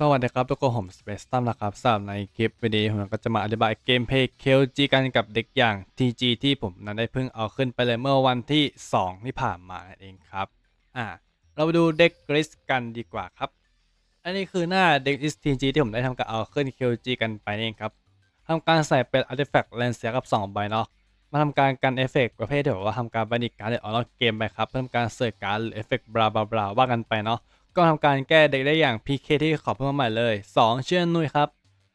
สวัสดีครับทุกคนผมสเปซตัมนะครับสำหรับในคลิปวิดีโอผมก็จะมาอธิบายเกมเพลย์ KLG กันกับเด็กอย่าง TG ที่ผมนั้นได้เพิ่งเอาขึ้นไปเลยเมื่อวันที่ 2 ที่ผ่านมานั่นเองครับอ่าเราไปดูเด็กลิสกันดีกว่าครับ อันนี้คือหน้าเด็กลิส TG ที่ผมได้ทำการเอาขึ้น KLG กันไปนั่นเองครับทำการใส่เป็น Artifact l e n s กับ 2 ใบเนาะมาทำการกันเอฟเฟกต์ประเภทที่แบบว่าทำการบันิกการ์ดออกนอกเกมไปครับเพื่อทำการเสิร์ชการ์ดหรือเอฟเฟกต์บลาบลาบลาว่ากันไปเนาะ ก็ทำการแก้เด็กได้อย่าง PK ที่ขอเพิ่มมาใหม่เลย 2 เชื่อนุยครับ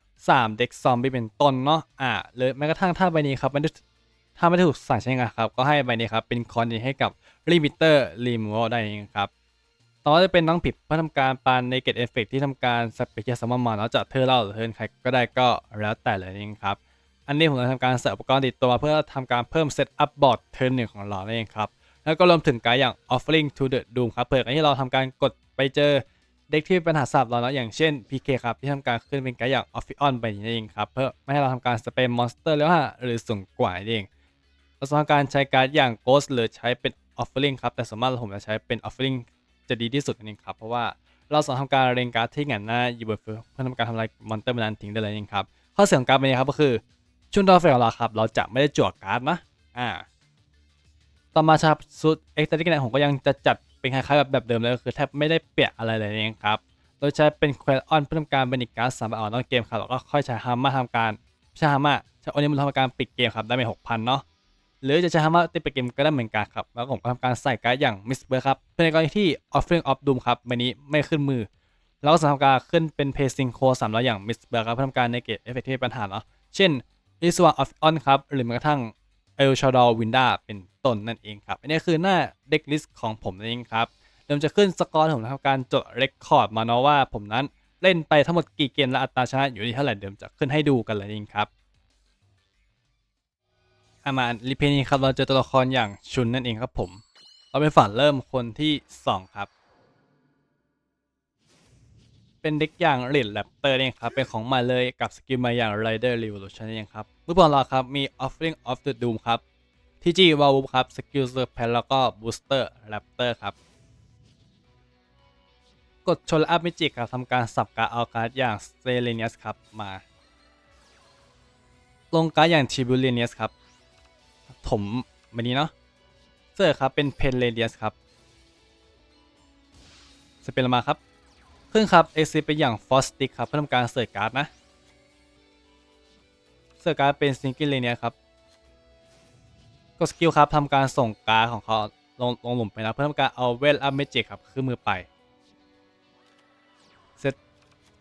3เด็กซอมบี้เป็นต้นเนาะอ่าหรือแม้กระทั่งถ้าใบนี้ครับไม่ได้ถ้าไม่ได้ถูกสั่งใช้งานครับ ก็ให้ใบนี้ครับ เป็นคอนดีให้กับลิมิเตอร์รีมูวได้เองครับต่อจะเป็นน้องผิดเพื่อทำการปานในเกตเอฟเฟกที่ทำการสเปเชียลซัมมอนมาแล้วจะเธอเล่าหรือเทินใครก็ได้ก็แล้วแต่เลยเองครับ อันนี้ผมจะทำการใส่อุปกรณ์ติดตัวเพื่อทำการเพิ่มเซตอัพบอร์ดเทิร์นหนึ่งของเรานั่นเองครับแล้วก็รวมถึงการอย่าง Offering to the Doom ครับเผื่อการที่เราทำการกด ไปเจอเด็กที่มีปัญหาสับเราเนาะอย่างเช่น PK ครับ ที่ทำการขึ้นเป็นการดอย่าง Offion ไปนั่นเองครับ เพื่อไม่ให้เราทำการสเปมมอนสเตอร์แล้วฮะหรือสูงกว่านั่นเองเราสามารถการใช้การ์ดอย่าง Ghost หรือใช้เป็น Offering ครับแต่สมมติผมจะใช้เป็น Offering จะดีที่สุดนั่นเองครับเพราะว่าเราสามารถทำการเรียงการ์ดที่แหงนหน้าอยู่บนเพื่อทำการทำลายมอนสเตอร์มันนั้นทิ้งได้เลยนั่นเองครับข้อเสียของการดเป็นนี้ครับก็คือช่วงดอฟเฟลของเราครับเราจะไม่ได้จั่วการ์ดนะอ่าต่อมาครับสุดเอ็กซ์ตรีกันผมก็ยังจะจัด เป็นคล้ายๆแบบแบบเดิมเลยก็คือแทบไม่ได้เปลี่ยนอะไรเลยเองครับ โดยใช้เป็นเควสออนเพื่อทำการเบนิกการ์ดสามารถเอานอกเกมครับแล้วก็ค่อยใช้ฮามาทำการใช้ฮามาใช้โอนิมันทำการปิดเกมครับได้เป็นหกพันเนาะหรือจะใช้ฮามาติดปิดเกมก็ได้เหมือนกันครับ แล้วผมก็ทำการใส่การ์ดอย่างมิสเบอร์ครับเพื่อในกรณีที่ Offering of Doom ครับใบนี้ไม่ขึ้นมือแล้วก็สำหรับการขึ้นเป็นเพย์ซิงโคสามร้อยอย่างมิสเบอร์ครับเพื่อทำการในเกตเอฟเฟกต์ที่มีปัญหาเนาะเช่นอิสวาออฟออนครับหรือแม้กระทั่งเอลชาดอวินดาเป็น ต้นนั่นเองครับ อันนี้คือหน้าเด็กลิสต์ของผมนั่นเองครับเดี๋ยวผมจะขึ้นสกอร์ผมทำการจดเรคคอร์ดมาเนาะว่าผมนั้นเล่นไปทั้งหมดกี่เกมและอัตราชนะอยู่ที่เท่าไหร่เดี๋ยวผมจะขึ้นให้ดูกันเลยเองครับอามารีเพนี้ครับเราเจอตัวละครอย่างชุนนั่นเองครับผม เราเป็นฝันเริ่มคนที่สองครับ เป็นเด็กอย่างเรดแรปเตอร์เองครับ เป็นของใหมาเลยกับสกิลมาอย่าง Rider Revolution เองครับรูปของเราครับมี Offering of the Doom ครับ TG w a l w ครับ สกิลเซอร์แพนแล้วก็ Booster Raptor ครับ กดชนอัพมิจิกครับทำการสับการเอาการ์ดอย่าง s t e l a n i u s ครับ มา ลงการ์ดอย่าง t i b u l a n i u s ครับ ถมแบบนี้เนาะเซอร์ครับ เป็น p e n l a n i u s ครับสเปนมาครับขึ้นครับเอซีเป็นอย่างฟอสติกครับ เพื่อทำการเสิร์ชการ์ดนะ เสิร์ชการ์ดเป็นซิงเกิลเลเนียครับ กดสกิลครับทำการส่งการ์ดของเขาลงลงหลุมไปนะเพื่อทำการเอาเวลอัพเมจิกครับขึ้นมือไปเซต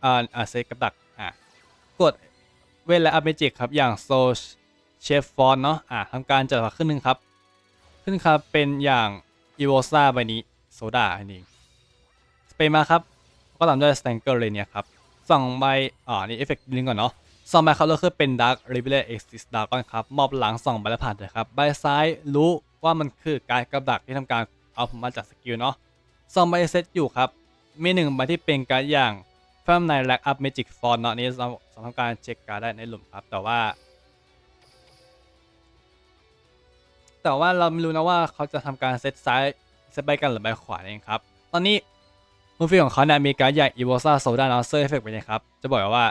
อ่าอ่าเซตกับดักอ่ากดเวลและอัพเมจิกครับอย่างโซเชฟฟอนเนาะอ่าทำการจัดขึ้นหนึ่งครับ ขึ้นครับเป็นอย่างอีโวซาใบนี้โซดาอันนี้สเปนมาครับ ก็ตามด้วยสแตงเกิลเลยเนี่ยครับสองใบอ่านี่เอฟเฟกต์นึงก่อนเนาะ สองใบครับเราคือเป็นดาร์ r ริเ v ลเอ็กซ์ดาร์กอนครับ มอบหลังสองใบแล้วผ่านเลยครับ ใบซ้ายรู้ว่ามันคือการกับดักที่ทำการเอาผมมาจากสกิลเนาะสองใบเซตอยู่ครับ มีหนึ่งใบที่เป็นการอย่างแฟมในแลกอัพเมจิกฟอนเนาะนี่สำหรับการเช็คการได้ในหลุมครับ แต่ว่า แต่ว่าเราไม่รู้นะว่าเขาจะทำการเซตซ้ายเซตใบกันหรือใบขวาเองครับ ตอนนี้มือฟีของเขาเนี่ยมีการดอย่างอีโวซาโซดาเนาะเซอร์เอฟเฟกต์ไปนะครับ จะบอกว่า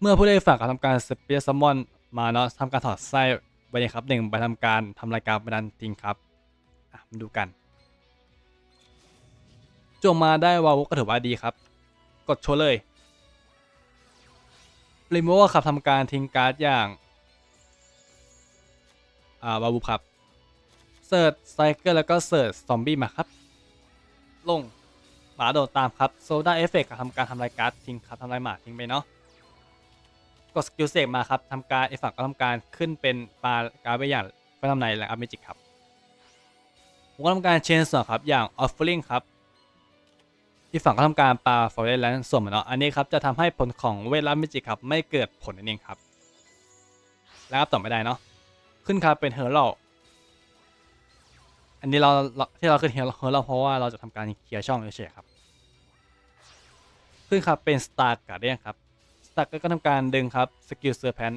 เมื่อผู้เล่นฝั่งเขาทำการสเปียร์ซัมมอนมาเนาะทำการถอดไส้ไปเลยครับหนึ่งไปทำการทำรายการบันดันทิ้งครับอะมาดูกันจงมาได้วาวุก็ถือว่าดีครับ กดโชว์เลยรีโมวครับทำการทิ้งการ์ดอย่างอ่าวาวุครับเสิร์ชไซเคิลแล้วก็เสิร์ชซอมบี้มาครับ ลงหมาโดดตามครับโซดาเอฟเฟกต์ทำการทำลายการ์ดทิ้งครับทำลายหมาทิ้งไปเนาะ กดสกิลเสกมาครับทำการเอฟฝั่งก็ทำการขึ้นเป็นปลาการไปอย่างไปทำในแหล่งอัพเมจิกครับผมก็ทำการเชนส่วนครับอย่างออฟเฟอริงครับที่ฝั่งก็ทำการปลาฟอร์เรสแลนส่วนเนาะอันนี้ครับจะทำให้ผลของเวลาเมจิกครับไม่เกิดผลนั่นเองครับ แล้วต่อไม่ได้เนาะขึ้นครับเป็นเฮอร์ลอันนี้เราเราที่เราขึ้นเฮลเราเพราะว่าเราจะทำการเคลียร์ช่องเฉยๆครับ ขึ้นครับเป็นสตาร์การ์เดียนครับ ตาร์ก็ทำการดึงครับสกิลเซอร์แพน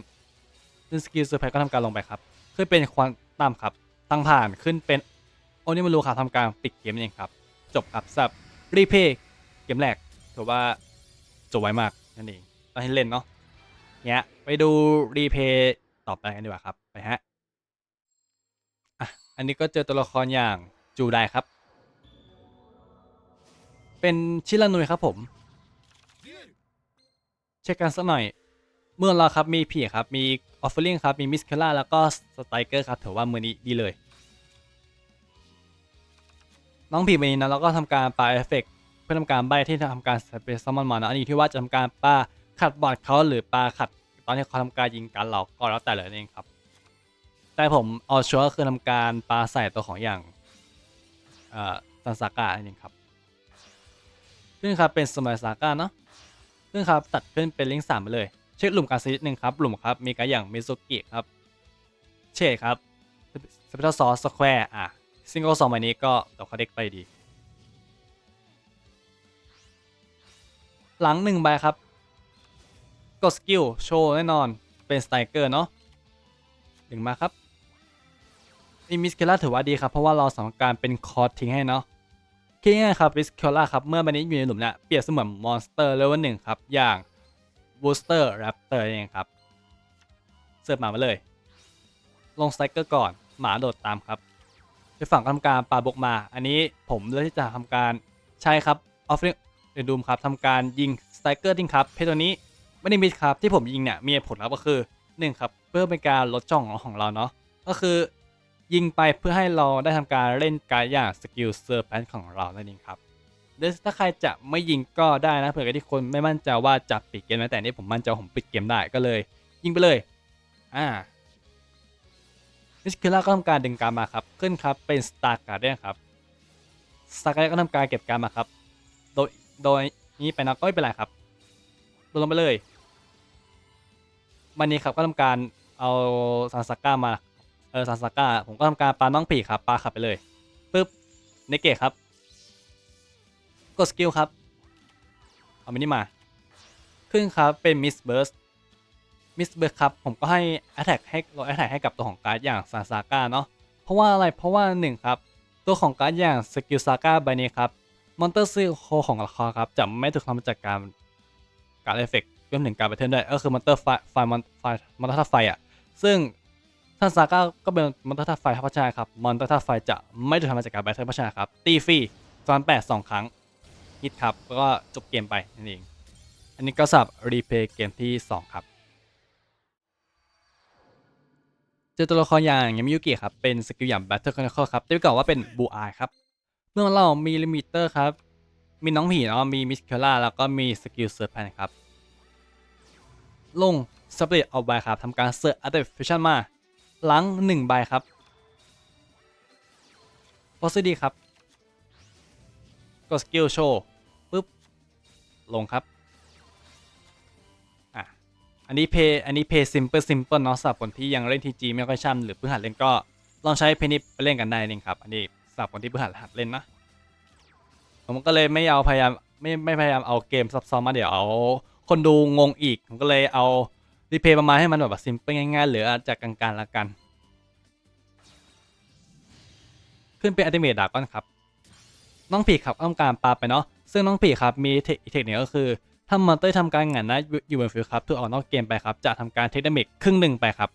ซึ่งสกิลเซอร์แพนก็ทำการลงไปครับขึ้นเป็นควอนตัมครับตั้งผ่านขึ้นเป็นโอนิมารูครับทำการปิดเกมเองครับ จบครับสับรีเพย์เกมแรกถือว่าจบไวมากนั่นเองตอนที่เล่นเนาะเนี่ยไปดูรีเพย์ต่อไปกันดีกว่าครับไปฮะอะอันนี้ก็เจอตัวละครอย่างจูไดครับ เป็นชิลานุยครับผม เช็คกันสักหน่อย เมื่อเราครับมีผีครับ มีออฟเฟอร์ลิงครับ มีมิสเคล่าแล้วก็สไตรเกอร์ครับถือว่ามือนี้ดีเลย น้องผีมือนี้นะเราก็ทำการปาเอฟเฟกเพื่อทำการใบที่ทำการสเปซซัมมอนมานะอันนี้ที่ว่าจะทำการปาขัดบอดเขาหรือปาขัดตอนที่เขาทำการยิงกันเราก็แล้วแต่เลยนั่นเองครับ แต่ผมเอาชัวร์คือทำการปาใส่ตัวของอย่างอ่อซันซากะนั่นเองครับซึ่งครับเป็นสมัยซาก้าเนาะ ซึ่งครับตัดขึ้นเป็นลิงก์สามไปเลย เช็คหลุมการซีหนึ่งครับ หลุมครับ มีการอย่างมิซุกิครับ เชคครับสเปเชียลซอสสแควร์อะซิงเกิลสองใบนี้ก็ตกคาเด็กไปดี หลังหนึ่งใบครับ กดสกิลโชว์แน่นอนเป็นสไตรเกอร์เนาะหนึ่งมาครับมีมิสเคล่าถือว่าดีครับ เพราะว่าเราสามารถการเป็นคอร์ทิ้งให้เนาะ คิดง่ายครับวิสคิล่าครับ เมื่อมันนี้อยู่ในหลุมเนี่ยเปรียบเสมือนมอนสเตอร์เลเวลหนึ่งครับ อย่างบูสเตอร์แรปเตอร์เองครับ เสิร์ฟหมามาเลย ลงสไตรเกอร์ก่อน หมาโดดตามครับไปฝั่งทำการปาบกมา อันนี้ผมเลือกที่จะทำการใช้ครับออฟฟิงเดดูมครับทำการยิงสไตรเกอร์ทิ้งครับ เพจตัวนี้ไม่ได้มิดครับที่ผมยิงเนี่ยมีผลครับก็คือหนึ่งครับเพื่อเป็นการลดจ่องของเราเนาะก็คือ ยิงไปเพื่อให้เราได้ทำการเล่นการดอย่างสกิลเซอร์แพนของเรานั่นเองครับหรือถ้าใครจะไม่ยิงก็ได้นะเผื่อที่คนไม่มั่นใจว่าจะปิดเกมไหมแต่นี่ผมมั่นใจผมปิดเกมได้ก็เลย ยิงไปเลยอ่านิสคิล่าก็ทำการดึงการมาครับขึ้นครับเป็นสตาร์การ์เดียนครับสตาร์การ์เดียนก็ทำการเก็บการมาครับ โดยโดยนี้ไปนะก็ไม่เป็นไรครับลดลงไปเลยวันนี้ครับก็ทำการเอาซานซาก้ามา เออซานซาก้าผมก็ทำการปาน้องผีครับปาขับไปเลยปึ๊บในเกตครับ กดสกิลครับ เอามินิมา ขึ้นครับเป็นมิสเบิร์สมิสเบิร์สครับ ผมก็ให้ Attack ให้ลด Attack ให้กับตัวของการ์ดอย่างซานซาก้าเนาะเพราะว่าอะไรเพราะว่าหนึ่งครับ ตัวของการ์ดอย่างสกิลซาก้าใบนี้ครับมอนเตอร์ซีโคของราคาครับจะไม่ถูกทำจากการการเอฟเฟกต์รวมถึงการแบทเทิลด้วยก็คือมอนเตอร์ไฟไฟมอนไฟมอนเตอร์ไฟอะซึ่ง ท่านซาก้าก็เป็นมอนเตอร์ทัฟไฟทัพชาครับ มอนเตอร์ทัฟไฟจะไม่ถูกทำมาจากการแบทเทิลพัชนาครับ ตีฟรีตอนแปดสองครั้งฮิตครับ แล้วก็จบเกมไปนั่นเอง อันนี้ก็สับรีเพย์เกมที่ 2 ครับ เจอตัวละครอย่างยามิยุกิครับ เป็นสกิลอย่างแบทเทิลคอนเนคครับได้ไปก่อนว่าเป็นบูอายครับ เมื่อเรามีลิมิเตอร์ครับ มีน้องผีเนาะ มีมิสเคล่าแล้วก็มีสกิลเซอร์แพนครับ ลงสเปรดเอาไว้ครับทำการเซอร์อัตเดฟิชั่นมา หลังหนึ่งใบครับโพสดีครับ กดสกิลโชว์ปุ๊บ ลงครับ อะ อันนี้เพย์อันนี้เพย์ซิมเปิลซิมเปิลเนาะสำหรับคนที่ยังเล่นทีจีไม่ค่อยช่ำหรือเพิ่งหัดเล่นก็ลองใช้เพย์นี้ไปเล่นกันได้เองครับ อันนี้สำหรับคนที่เพิ่งหัดหัดเล่นนะผมก็เลยไม่เอาพยายามไม่ไม่พยายามเอาเกมซับซ้อนมาเดี๋ยวเอาคนดูงงอีก ผมก็เลยเอารีเพย์ประมาณให้มันแบบซิมเปิลง่ายๆ หรืออาจจะกลางๆละกัน ขึ้นเป็นอัลติเมทดากอนครับ น้องผีครับต้องการปาไปเนาะ ซึ่งน้องผีครับมีเทคเทคนิคก็คือถ้ามอนเตอร์ทำการงานนะอยู่บนฟิลครับถูกออกนอกเกมไปครับ จะทำการเทคดาเมจครึ่งหนึ่งไปครับ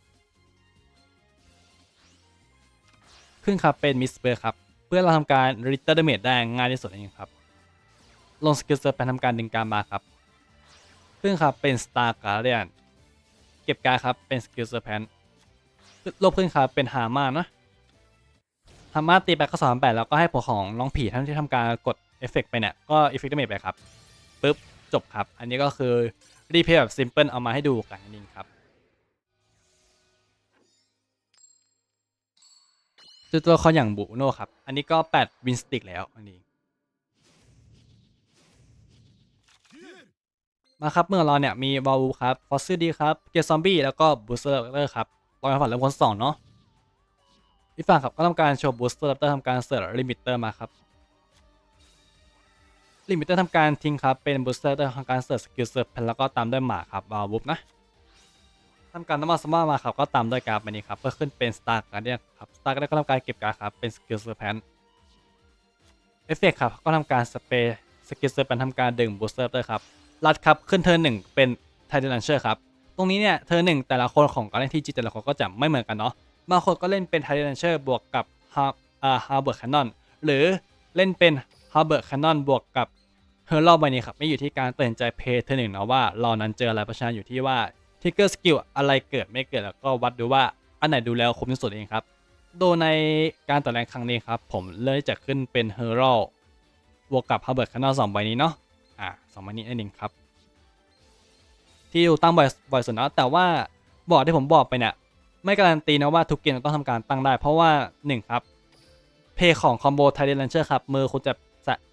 ขึ้นครับเป็นมิสเบอร์ครับ เพื่อเราทำการริตเตอร์ดาเมจได้ง่ายที่สุดเองครับ ลงสกิลเซอร์ไปทำการดึงการมาครับ ขึ้นครับเป็นสตาร์การ์เดียนเก็บการครับเป็นสกิลเซอร์แพนลบขึ้นครับเป็นฮาร์มานะ ทำมาตีไปก็สามแปดแล้วก็ให้ผลของน้องผีท่านที่ทำการกดเอฟเฟกไปเนี่ย ก็เอฟเฟกต์ดาเมจไปครับปุ๊บจบครับ อันนี้ก็คือรีเพย์แบบซิมเพิลเอามาให้ดูกันนั่นเองครับเจอตัวละครอย่างบุโน่ครับ อันนี้ก็ 8 วินสติกแล้วอันนี้ มาครับเมื่อเราเนี่ยมีบอลูครับ ฟอสซิลดีครับ เกย์ซอมบี้ แล้วก็บูสเตอร์ครับ ตอนฝันเริ่มคนสองเนาะ อีกฝั่งครับก็ทำการโชว์บูสเตอร์ทำการเสิร์ฟลิมิเตอร์มาครับลิมิเตอร์ทำการทิ้งครับ เป็นบูสเตอร์ทำการเสิร์ฟสกิลเสิร์ฟแล้วก็ตามด้วยหมาครับบาวุบนะทำการน้ำมันสมามาครับก็ตามด้วยการ์ดใบนี้ครับเพื่อขึ้นเป็นสตาร์การเดียครับสตาร์การเดียก็ทำการเก็บการ์ดครับเป็นสกิลเสิร์ฟแพนเอฟเฟกครับก็ทำการสเปรย์สกิลเสิร์ฟเป็นทำการดึงบูสเตอร์ครับรัดครับขึ้นเทอร์หนึ่งเป็นไทเทนเชอร์ครับตรงนี้เนี่ยเทอร์หนึ่งแต่ละคนของการเล่นที่จีแต่ละคนก็จะไม่เหมือนกันเนาะ บางคนก็เล่นเป็นไทเทนันเชอร์บวกกับฮาอ่าฮาร์เบิร์ดแคนนอนหรือเล่นเป็นฮาร์เบิร์ดแคนนอนบวกกับเฮอร์ลใบนี้ครับไม่อยู่ที่การตัดสินใจเพย์เทอหนึ่งเนาะว่าเรานั้นเจออะไรเพราะฉะนั้นอยู่ที่ว่าทิกเกอร์สกิลอะไรเกิดไม่เกิดแล้วก็วัดดูว่าอันไหนดูแล้วคุ้มที่สุดเองครับ โดยในการต่อแรงครั้งนี้ครับ ผมเลือกจะขึ้นเป็นเฮอร์ l บวกกับฮาร์เบิร์ดคานอลสองใบนี้เนาะอ่าสองใบนี้นั่นเองครับที่อยู่ตั้งบ่อยบ่อยสุดนะแต่ว่าบอร์ดที่ผมบอกไปเนี่ย ไม่การันตีนะว่าทุกเกมจะต้องทำการตั้งได้ เพราะว่า 1 ครับ เพย์ของคอมโบไทเดนลันเชอร์ครับ มือคุณจะ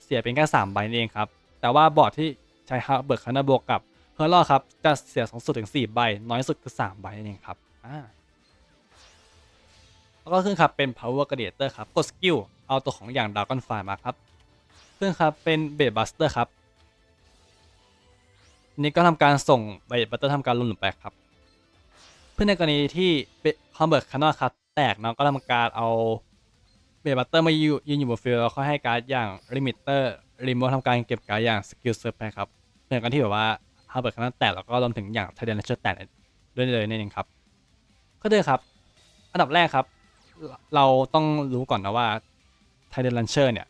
เสียเป็นแค่3ใบนั่นเองครับ แต่ว่าบอร์ดที่ใช้ฮาร์เบิร์ดคานอลบวกกับเฮอร์ l ครับ จะเสียสูงสุดถึง 4 ใบ น้อยสุดคือ 3 ใบนั่นเองครับอ่าแล้วก็ขึ้นครับเป็น power gladiator ครับกดสกิลเอาตัวของอย่าง dragon fire มาครับขึ้นครับเป็น bait buster ครับนี่ก็ทำการส่ง bait buster ทำการลงหลุมไปครับ เพื่อในกรณีที่คอมเบิร์ตคานอครับแตกเนาะก็ทำการเอา bait buster มายืนยืนอยู่บนฟิลแล้วก็ให้การ์ดอย่าง limiter รีโมททำการเก็บการ์ดอย่าง skill surf ไปครับเพื่อกันที่แบบว่าคอมเบิร์ตคานอแตกแล้วก็รวมถึงอย่าง t i d a n a t u r e แตกด้วยเลยนั่นเองครับก็เลยครับ อันดับแรกครับ เราต้องรู้ก่อนนะว่าไทเดนลันเชอร์เนี่ย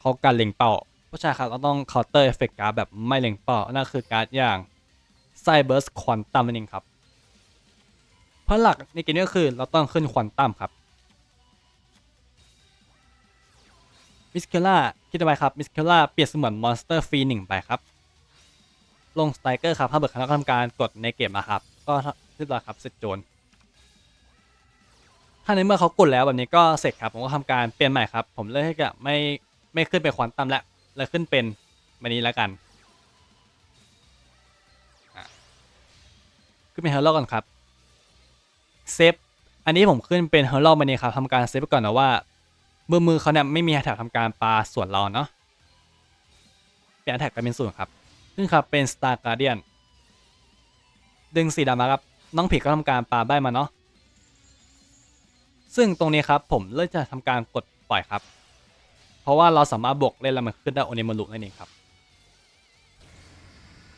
เขาการเล็งเป้าเพราะฉะนั้นครับเราต้องเคาน์เตอร์เอฟเฟกต์การ์ดแบบไม่เล็งเป้านั่นคือการ์ดอย่างไซเบอร์สควอนตัมนั่นเองครับ พราะหลักในเกมนี้ก็คือเราต้องขึ้นควอนตัมครับมิสเคล่าคิดไว้ครับมิสเคล่าเปรียบเสมือนมอนสเตอร์ฟรีหนึ่งไปครับ ลงสไตรเกอร์ครับถ้าเบิร์ดคณะทำการกดในเกมนะครับ ก็เรียบร้อยครับเสร็จโจนถ้าในเมื่อเขากดแล้วแบบนี้ก็เสร็จครับผมก็ทำการเปลี่ยนใหม่ครับ ผมเลือกที่จะไม่ไม่ขึ้นไปควอนตัมแล้วแล้วขึ้นเป็นแบบนี้แล้วกันขึ้นเป็นเฮลโลก่อนครับ เซฟอันนี้ผมขึ้นเป็นเฮลโลมานี้ครับทำการเซฟไปก่อนนะว่ามือมือเขาเนี่ยไม่มีแท็กทำการปาส่วนเราเนาะเปลี่ยนแท็กไปเป็นส่วนครับ ซึ่งครับเป็น Star Guardian ดึงสีดำมาครับ น้องผีก็ทำการปาใบมาเนาะซึ่งตรงนี้ครับผมเลือกจะทำการกดปล่อยครับ เพราะว่าเราสามารถบวกเล่นแล้วมันขึ้นได้โอเนมารุนั่นเองครับ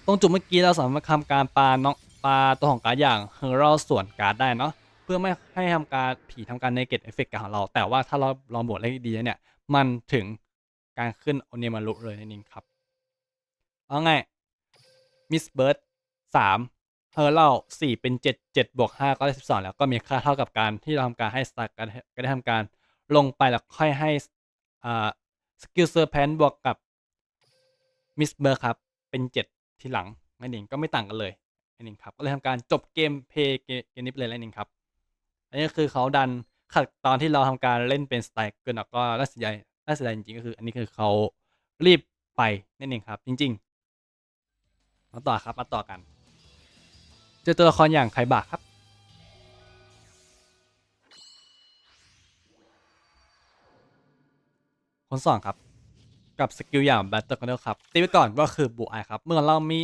ตรงจุดเมื่อกี้เราสามารถทำการปาน้อง ปลาตัวของการ์ดอย่างเฮอร์ส่วนการ์ดได้เนาะเพื่อไม่ให้ทำการผีทำการเนเกตเอฟเฟกต์ของเรา แต่ว่าถ้าเราลองบวกได้ดีเนี่ย มันถึงการขึ้นโอเนมารุเลยนั่นเองครับ เอาไงมิสเบิร์ดสามเฮอร์เล่าสี่เป็นเจ็ดเจ็ดบวกห้าก็ได้สิบสองแล้วก็มีค่าเท่ากับการที่เราทำการให้สตาร์กันก็ได้ทำการลงไปแล้วค่อยให้อ่าสกิลเซอร์แพนบวกกับมิสเบอร์ดครับเป็นเจ็ดทีหลังนั่นเองก็ไม่ต่างกันเลย นั่นเองครับก็เลยทำการจบเกมเพย์เกมนี้ไปเลยนั่นเองครับ อันนี้คือเขาดันขัดตอนที่เราทำการเล่นเป็นสไตล์เกินแล้วก็น่าเสียดายน่าเสียดายจริงๆก็คือ อันนี้คือเขารีบไปนั่นเองครับ จริงๆมาต่อครับมาต่อกันเจอตัวละครอย่างไคบะครับคนสองครับ กับสกิลอย่าง Battle c o n t r ครับตีไปก่อนว่าคือบูไอครับ เมื่อเรามี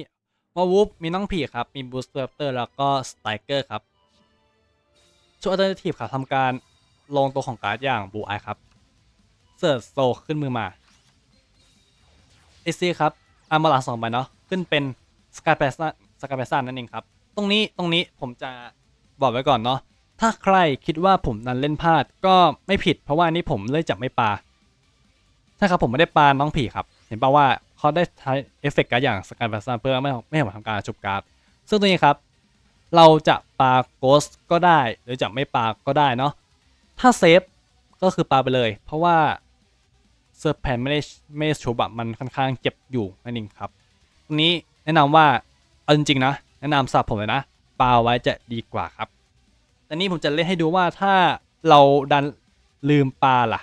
วาวูฟมีน้องผีครับ มีบูสเตอร์เตอร์แล้วก็สไตเกอร์ครับช่วยอัลเทอร์เนทีฟครับทำการลงตัวของการ์ดอย่างบูไอครับ เสิร์ชโซขึ้นมือมาเอซีครับอามาลาสองใบเนาะขึ้นเป็นสกายแพสสกายแพสนั่นเองครับ ตรงนี้ตรงนี้ผมจะบอกไว้ก่อนเนาะถ้าใครคิดว่าผมนั้นเล่นพลาดก็ไม่ผิด เพราะว่านี้ผมเลือกจับไม่ปลาใช่ครับผมไม่ได้ปลาน้องผีครับ ห็นป่าว่าเขาได้ใช้เอฟเฟกต์การ์ดอย่างสกายแพสเพื่อไม่ไม่ให้ผมทำการชุบการ์ดซึ่งตัวนี้ครับ เราจะปาโกสก็ได้ หรือจะไม่ปาก็ได้เนาะถ้าเซฟก็คือปาไปเลย เพราะว่าเซอร์แพนไม่ได้ไม่ได้ชุบอะมันค่อนข้างเจ็บอยู่นั่นเองครับตรงนี้แนะนำว่าเอาจริงๆนะแนะนำสับผมเลยนะปาไว้จะดีกว่าครับแต่นี่ผมจะเล่นให้ดูว่าถ้าเราดันลืมปลาล่ะ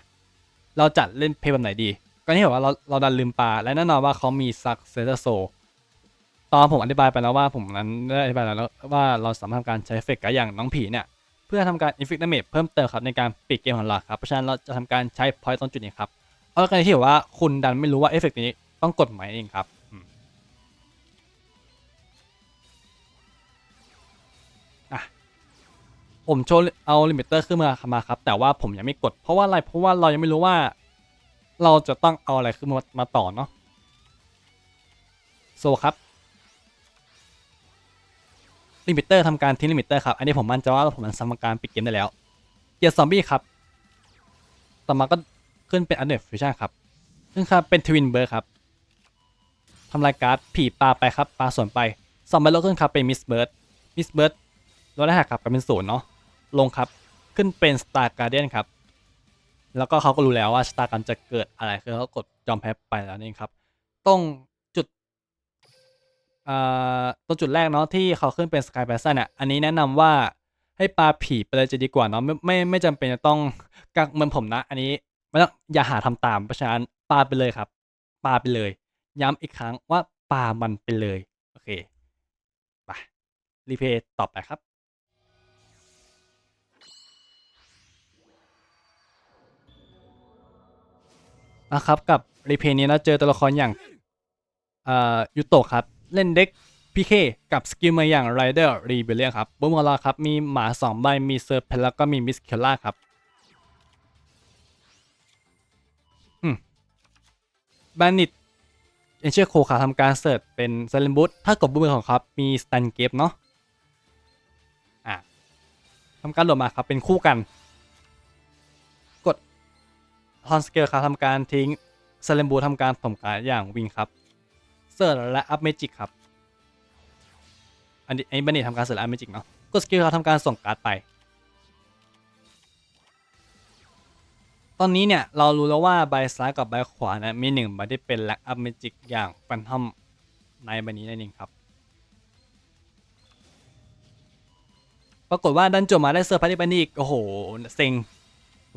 เราจะเล่นเพย์แบบไหนดี ก็นี่แบบว่าเราเราดันลืมปลาและแน่นอนว่าเขามีซักเซอร์โซตอนผมอธิบายไปแล้วว่าผมนั้นได้อธิบายแล้วว่าเราสามารถทำการใช้เอฟเฟกต์กับอย่างน้องผีเนี่ย เพื่อทำการอินฟิกดเมจเพิ่มเติมครับในการปิดเกมของเราครับ เพราะฉะนั้นเราจะทำการใช้พอยต์ตรงจุดนี้ครับ เอากรณีที่แบบว่าคุณดันไม่รู้ว่าเอฟเฟกต์นี้ต้องกดไหมเองครับอืมผมโชว์เอาลิมิเตอร์ขึ้นมามาครับ แต่ว่าผมยังไม่กดเพราะว่าอะไรเพราะว่าเรายังไม่รู้ว่า เราจะต้องเอาอะไรขึ้นมามาต่อเนาะโซครับลิมิเตอร์ทำการทิ้งลิมิเตอร์ครับ อันนี้ผมมั่นใจว่าผมมันทำการปิดเกมได้แล้ว เกียร์ซอมบี้ครับต่อมาก็ขึ้นเป็นอันเดอร์ฟิวชั่นครับ ซึ่งครับเป็นทวินเบอร์ครับทำลายการ์ดผีปลาไปครับปลาส่วนไปสองใบลดขึ้นครับเป็นมิสเบิร์ดมิสเบิร์ดลดได้หักครับกลายเป็นศูนย์เนาะลงครับขึ้นเป็นสตาร์การ์เดียนครับ แล้วก็เขาก็รู้แล้วว่าสตาร์กันจะเกิดอะไรคือเขากดยอมแพ้ไปแล้วนี่ครับตรงจุดอ่าตรงจุดแรกเนาะที่เขาขึ้นเป็นสกายแพสซันอะอันนี้แนะนำว่าให้ปลาผีไปเลยจะดีกว่าเนาะไม่ไม่ไม่จำเป็นจะต้องกักเหมือนผมนะ อันนี้ไม่ต้องอย่าหาทำตามเพราะฉะนั้นปลาไปเลยครับปลาไปเลย ย้ำอีกครั้งว่าปลามันไปเลย โอเคไปรีเพย์ต่อไปครับ นะครับกับรีเพย์นี้เราเจอตัวละครอย่างอ่อยูโตะครับ เล่นเด็กพีเคกับสกิลมาอย่างไรเดอร์รีเบเลียครับบนมือเราครับ มีหมาสองใบมีเซอร์เพลแล้วก็มีมิสเคล่าครับบานิตเอนเชอร์โคครับทำการเสิร์ชเป็นเซเลนบูทถ้ากดบนมือของครับมีสแตนเกฟเนาะอะทำการโหลดมาครับเป็นคู่กัน ทอนสเกลครับทำการทิ้งเซเลนบูทำการส่งการอย่างวิงครับเสิร์ชและอัพเมจิกครับ อันนี้ไอ้บันนี่ทำการเสิร์ชและอัพเมจิกเนาะกดสกิลครับทำการส่งการ์ดไป ตอนนี้เนี่ย เรารู้แล้วว่าใบซ้ายกับใบขวานะมีหนึ่งใบที่เป็นแลกอัพเมจิกอย่างแฟนทอมในใบนี้นั่นเองครับ ปรากฏว่าดันโจมาได้เซอร์ไพรส์บันนี่อีกโอ้โห เซ็ง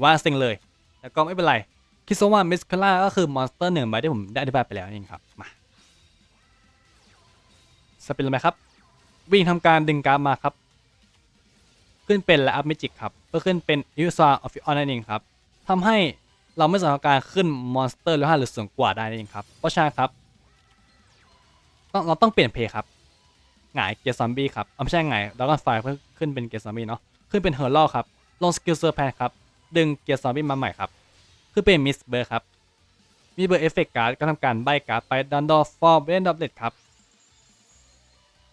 ว่าเซ็งเลย แต่ก็ไม่เป็นไรคิดซะว่ามิสคาร่าก็คือมอนสเตอร์หนึ่งใบที่ผมได้อธิบายไปแล้วนี่เองครับมาสปินลงไปครับ วิ่งทำการดึงการ์ดมาครับ ขึ้นเป็นและอัพเมจิกครับเพื่อขึ้นเป็นยูซาออฟฟิออนนั่นเองครับทำให้เราไม่สามารถการขึ้นมอนสเตอร์หรือห้าหรือสูงกว่าได้นั่นเองครับเพราะฉะนั้นครับต้องเราต้องเปลี่ยนเพย์ครับหงายเกียร์ซอมบี้ครับเอาไม่ใช่หงายแล้วก็ไฟเพื่อขึ้นเป็นเกียร์ซอมบี้เนาะขึ้นเป็นเฮอร์ลครับลงสกิลเซอร์แพนครับดึงเกียร์ซอมบี้มาใหม่ครับ คือเป็นมิสเบอร์ครับ มีเบอร์เอฟเฟกต์การ์ดก็ทำการใบการ์ดไปดันดอฟฟอร์เบนดับเล็ครับ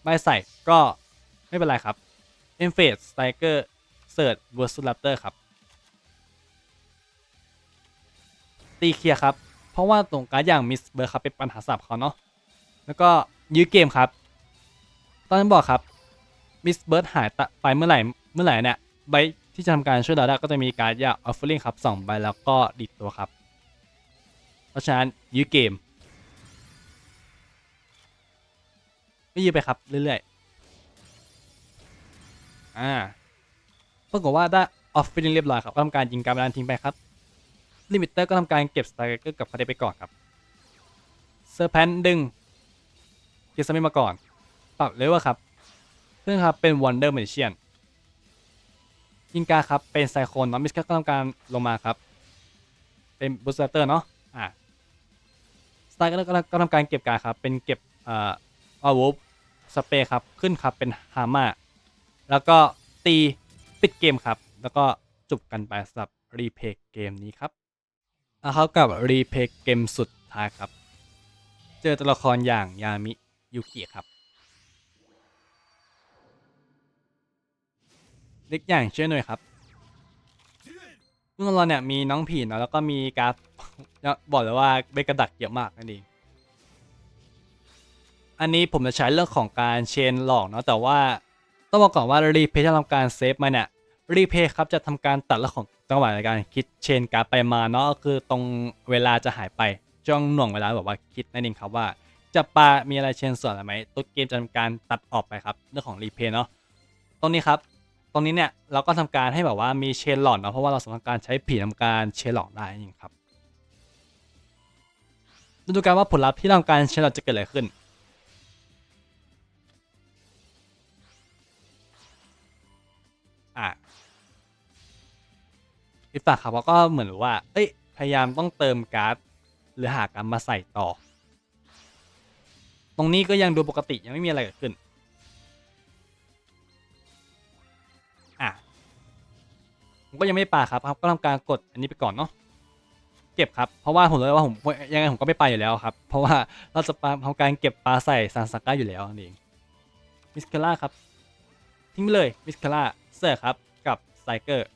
ใบใส่ก็ไม่เป็นไรครับเอ็นเฟสสไตเกอร์เซิร์ดเวอร์ซูลัปเตอร์ครับ ตีเคลียร์ครับ เพราะว่าตรงการ์ดอย่างมิสเบอร์ครับเป็นปัญหาสับเขาเนาะแล้วก็ยื้อเกมครับ ตอนนั้นบอกครับมิสเบิร์ดหายไปเมื่อไหร่เมื่อไหร่เนี่ยใบ ที่จะทำการช่วยเราได้ก็จะมีการ์ดย่าออฟเฟอร์ลิงครับสองใบแล้วก็ดิดตัวครับ เพราะฉะนั้นยื้อเกมก็ยื้อไปครับเรื่อยๆ อ่าปรากฏว่าได้ออฟฟิลเรียบร้อยครับก็ทำการยิงการบันทิ้งไปครับลิมิเตอร์ก็ทำการเก็บสไตรเกอร์กับคาเดไปก่อนครับเซอร์แพนดึงเกสมิมาก่อน ปรับเลยว่าครับซึ่งครับเป็นวันเดอร์เมจิเชียน ยิงกาครับ เป็นไซโคนนอมิสก็ทำการลงมาครับ เป็นบูสเตอร์เนาะอ่าสไตล์ก็ก็ทำการเก็บการครับ เป็นเก็บอ่าอาวุธสเปรย์ครับขึ้นครับเป็นฮาม่าแล้วก็ตีปิดเกมครับ แล้วก็จบกันไปสำหรับรีเพย์เกมนี้ครับอะเขากับรีเพย์เกมสุดท้ายครับ เจอตัวละครอย่างยามิยูกิครับ เล็กอย่างช่วยหน่อยครับเมื่อเราเนี่ยมีน้องผีเนาะแล้วก็มีการ์ดบอกเลยว่าเบกระดักเยอะมากนั่นเองอันนี้ผมจะใช้เรื่องของการเชนหลอกเนาะแต่ว่าต้องบอกก่อนว่ารีเพย์ที่ทำการเซฟมาเนี่ยรีเพย์ครับจะทำการตัดเรื่องของจังหวะในการคิดเชนการไปมาเนาะคือตรงเวลาจะหายไปจ้องหน่วงเวลาแบบว่าคิดนั่นเองครับว่าจะปามีอะไรเชนส่วนอะไรไหมตัวเกมจะทำการตัดออกไปครับเรื่องของรีเพย์เนาะตรงนี้ครับ ตรงนี้เนี่ยเราก็ทำการให้แบบว่ามีเชนหลอดเนาะเพราะว่าเราสามารถการใช้ผีทำการเชนหลอดได้นี่ครับดูกันว่าผลลัพธ์ที่ทำการเชนหลอดจะเกิดอะไรขึ้นอะอีกฝั่งครับเขาก็เหมือนว่าเอ้ยพยายามต้องเติมการ์ดหรือหาการมาใส่ต่อ ตรงนี้ก็ยังดูปกติยังไม่มีอะไรเกิดขึ้น ผมก็ยังไม่ปาครับครับก็ทำการกดอันนี้ไปก่อนเนาะเก็บครับเพราะว่าผมรู้ว่าผมยังไงผมก็ไม่ไปอยู่แล้วครับ เพราะว่าเราจะปาทำการเก็บปลาใส่ซานสก้าอยู่แล้วนั่นเองมิสเคล่าครับทิ้งไปเลยมิสคาร่าเซอครับกับสไตเกอร์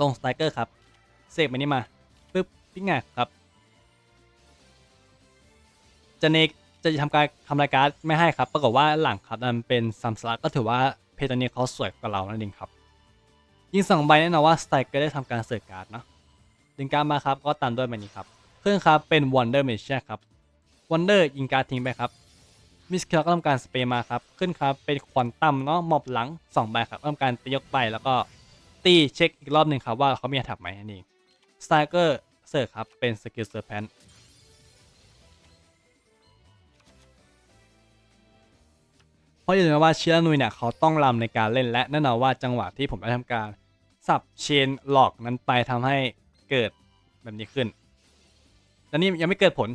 ลงสไตเกอร์ครับเสกมันนี้มาปึ๊บทิ้งไงครับจะเนกจะทำการทำรายการไม่ให้ครับปรากฏว่าหลังครับมันเป็นซัมสลักก็ถือว่าเพจตัวนี้เขาสวยกว่าเรานั่นเองครับ ยิงสองใบแน่นอนว่าสไตรเกอร์ได้ทำการเสิร์ฟการ์ดเนาะดึงการดมาครับก็ตามด้วยใบบนี้ครับเครื่องครับเป็น Wonder m a g i c ครับ Wonder ยิงการ์ดทิ้งไปครับมิสเคิลก็ทำการสเปรย์มาครับขึ้นครับเป็นควอนตัมเนาะมอบหลัง2ใบครับทำการตียกไปแล้วก็ตีเช็คอีกรอบหนึ่งครับว่าเขามีอัถับไหมนั่นเองสไตรเกอร์เสิร์ฟครับเป็นสกิลเซอร์แพน ราะอย่าลืมว่าเชียร์นุยเนี่ยเขาต้องรำในการเล่นและแน่นอนว่าจังหวะที่ผมได้ทำการสับเชนหลอกนั้นไปทำให้เกิดแบบนี้ขึ้นแต่นี่ยังไม่เกิดผล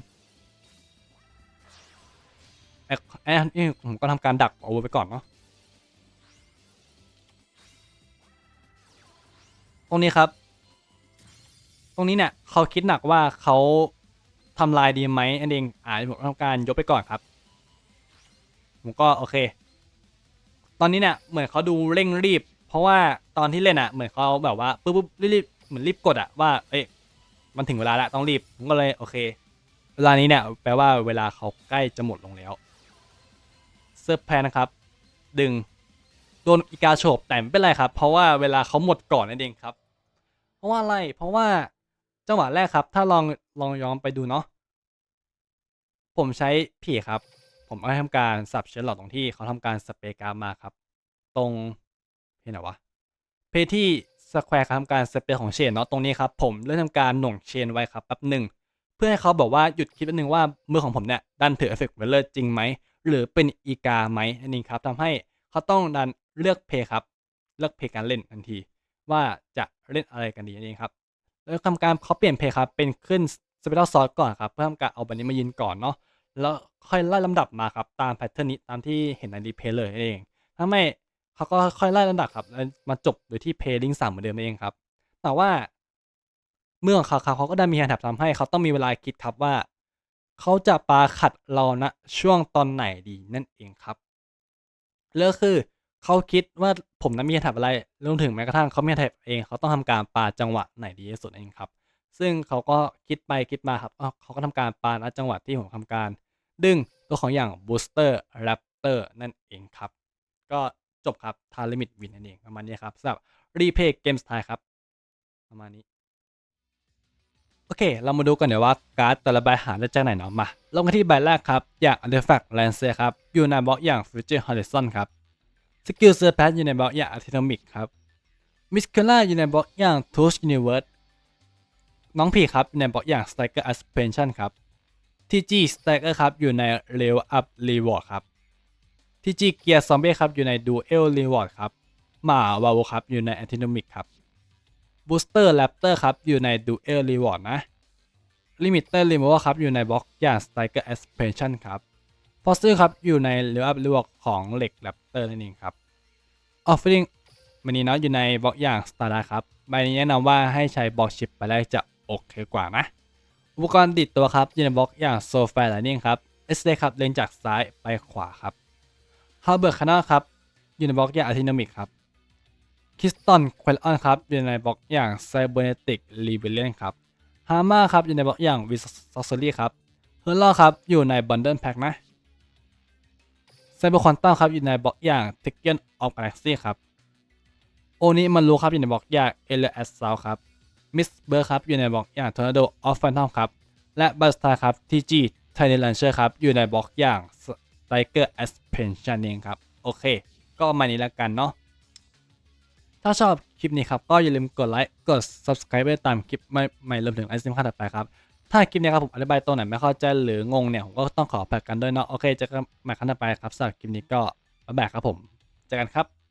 ไอ้นี่ผมก็ทำการดักเอาไว้ไปก่อนเนาะตรงนี้ครับ ตรงนี้เนี่ยเขาคิดหนักว่าเขาทำลายดีไหมอันเองอ่าผมทำการยกไปก่อนครับ ผมก็โอเค ตอนนี้เนี่ยเหมือนเขาดูเร่งรีบ เพราะว่าตอนที่เล่นอะเหมือนเขาแบบว่าปุ๊บปุ๊บรีบเหมือนรีบกดอะว่าเอ้ยมันถึงเวลาแล้วต้องรีบผมก็เลยโอเค เวลานี้เนี่ยแปลว่าเวลาเขาใกล้จะหมดลงแล้วเซิร์ฟแพนนะครับ ดึงโดนอีกาโฉบแต่ไม่เป็นไรครับ เพราะว่าเวลาเขาหมดก่อนนั่นเองครับ เพราะว่าอะไรเพราะว่าจังหวะแรกครับ ถ้าลองลองย้อนไปดูเนาะผมใช้ผีครับ ผมเอาให้ทำการสับเชนหลอดตรงที่เขาทำการสเปรย์การมาครับ ตรงเพจไหนวะเพจที่สแควร์ทำการสเปรย์ของเชนเนาะตรงนี้ครับผมเริ่มทำการหน่วงเชนไว้ครับแป๊บหนึ่งเพื่อให้เขาบอกว่าหยุดคิดแป๊บหนึ่งว่ามือของผมเนี่ยดันถือเอฟเฟกต์เวลเลอร์จริงไหมหรือเป็นอีกาไหมอันนี้ครับทำให้เขาต้องดันเลือกเพย์ครับ เลือกเพย์การเล่นทันที ว่าจะเล่นอะไรกันดีนั่นเองครับแล้วทำการเขาเปลี่ยนเพย์ครับเป็นขึ้นสเปเชียลซอสก่อนครับเพื่อทำการเอาบันนี้มายืนก่อนเนาะ แล้วค่อยไล่ลำดับมาครับ ตามแพทเทิร์นนี้ตามที่เห็นในรีเพลย์เลยนั่นเอง ถ้าไม่เขาก็ค่อยไล่ลำดับครับแล้วมาจบโดยที่เพลย์ลิงสามเหมือนเดิมนั่นเองครับ แต่ว่าเมื่อของเขาเขาก็ได้มีการถับทำให้เขาต้องมีเวลาคิดครับว่าเขาจะปาขัดเรานะช่วงตอนไหนดีนั่นเองครับเลือกคือเขาคิดว่าผมนั้นมีการถับอะไรรวมถึงแม้กระทั่งเขามีการถับเองเขาต้องทำการปาจังหวะไหนดีที่สุดเองครับ ซึ่งเขาก็คิดไปคิดมาครับเขาก็ทำการปาณจังหวะที่ผมทำการ ดึงตัวของอย่าง Booster Raptor นั่นเองครับ ก็จบครับทาลิมิตวินนั่นเองประมาณนี้ครับสำหรับรีเพย์เกมสไตล์ครับ ประมาณนี้ โอเค เรามาดูกันเดี๋ยวว่าการ์ดแต่ละใบหาได้จากไหนเนาะมาลงกันที่ใบแรกครับ อย่าง Artifact Lancer ครับ อยู่ในบล็อกอย่าง Future Horizon ครับสกิลเซอร์แพอยู่ในบล็อกอย่าง Atomic ครับมิสค l ล่าอยู่ในบล็อกอย่าง Touch Universe น้องผีครับในบล็อกอย่าง Striker Ascension ครับ TG Striker ครับอยู่ใน Rail Up Reward ครับ TG Gear Zombie ครับอยู่ใน Duel Reward ครับหมาวาวครับอยู่ใน Antinomic ครับ Booster Raptor ครับอยู่ใน Duel Reward นะ Limiter Remover ครับอยู่ในบล็อกอย่าง Striker Ascension ครับ Fossil ครับอยู่ใน Rail Up Reward ของเหล็ก Raptor นั่นเองครับ Offering วันนี้เนาะอยู่ในบล็อกอย่าง s t a r d ครับใบนี้แนะนำว่าให้ใช้บล็อกชิปไปได้จะโอเคกว่านะ อุปกรณ์ติดตัวครับอยู่ในบล็อกอย่างโซฟาไลนิ่งครับ SD ครับเลนจากซ้ายไปขวาครับฮาร์เบิร์กคานาครับอยู่ในบล็อกอย่างอะทินามิกครับคิสตันควอลออนครับอยู่ในบล็อกอย่างไซเบอร์เนติกรีเบเลียนครับฮาม่าครับอยู่ในบล็อกอย่างวิสซอสซอรี่ครับเฮอร์ลอครับอยู่ในบันเดิลแพ็คนะไซเบอร์ควอนตัมครับอยู่ในบล็อกอย่างทิกเกนออฟกาแล็กซี่ครับโอนี้มันรู้ครับอยู่ในบล็อกอย่างเอเลสซาวครับ มิสเบอร์ครับอยู่ในบล็อกอย่าง Tornado of Phantom ครับและบัสตาครับ TG t i n y Launcher ครับอยู่ในบล็อกอย่าง Striker Ascension เองครับ โอเค ก็มานี้แล้วกันเนาะถ้าชอบคลิปนี้ครับ ก็อย่าลืมกดไลค์กด Subscribe เพื่อตามคลิปใหม่ๆรวมถึงไอซิมขั้นต่อไปครับ ถ้าคลิปนี้ครับผมอธิบายตรงไหนไม่เข้าใจหรืองงเนี่ย ผมก็ต้องขอแปลกันด้วยเนาะโอเคเจอกันใหม่ครั้งต่อไปครับสำหรับคลิปนี้ก็บ๊ายบายครับผมเจอกันครับ